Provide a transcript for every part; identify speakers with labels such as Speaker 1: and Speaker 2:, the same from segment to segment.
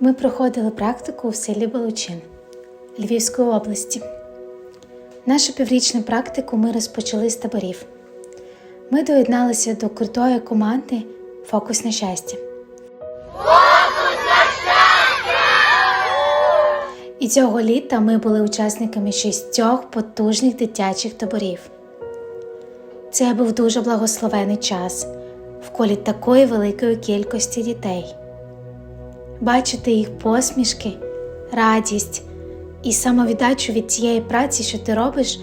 Speaker 1: Ми проходили практику в селі Балучин Львівської області. Нашу піврічну практику ми розпочали з таборів. Ми доєдналися до крутої команди Фокус на щастя. І цього літа ми були учасниками шістьох потужних дитячих таборів. Це був дуже благословений час в колі такої великої кількості дітей. Бачити їх посмішки, радість і самовіддачу від цієї праці, що ти робиш,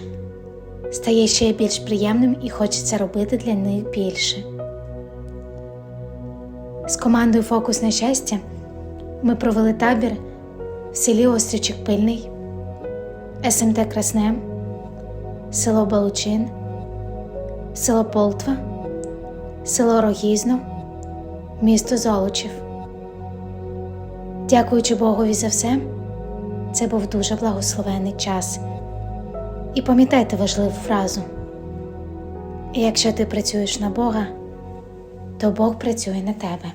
Speaker 1: стає ще більш приємним і хочеться робити для них більше. З командою Фокус на щастя ми провели табір в селі Остричок Пильний, СМТ Красне, село Балучин, село Полтва, село Рогізно, місто Золочів. Дякуючи Богові за все, це був дуже благословенний час. І пам'ятайте важливу фразу: якщо ти працюєш на Бога, то Бог працює на тебе.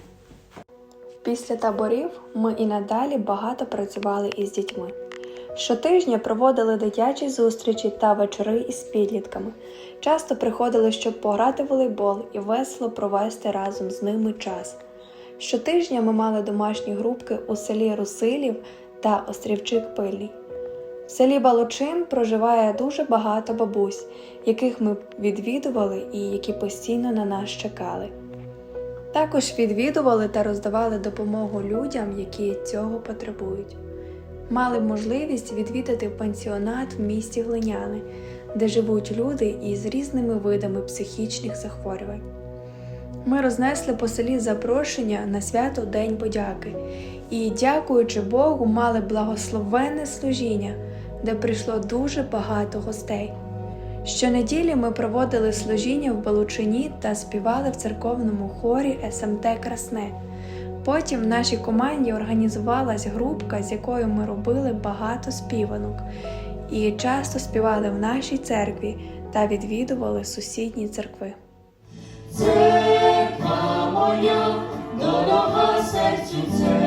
Speaker 2: Після таборів ми і надалі багато працювали із дітьми. Щотижня проводили дитячі зустрічі та вечори із підлітками. Часто приходили, щоб пограти в волейбол і весело провести разом з ними час. Щотижня ми мали домашні групки у селі Русилів та Острівчик Пильний. В селі Балучин проживає дуже багато бабусь, яких ми відвідували і які постійно на нас чекали. Також відвідували та роздавали допомогу людям, які цього потребують. Мали можливість відвідати пансіонат в місті Глиняни, де живуть люди із різними видами психічних захворювань. Ми рознесли по селі запрошення на свято День подяки і, дякуючи Богу, мали благословенне служіння, де прийшло дуже багато гостей. Щонеділі ми проводили служіння в Балучині та співали в церковному хорі СМТ Красне. Потім в нашій команді організувалась групка, з якою ми робили багато співанок, і часто співали в нашій церкві та відвідували сусідні церкви.
Speaker 3: Церква моя, дорога серцю, моя,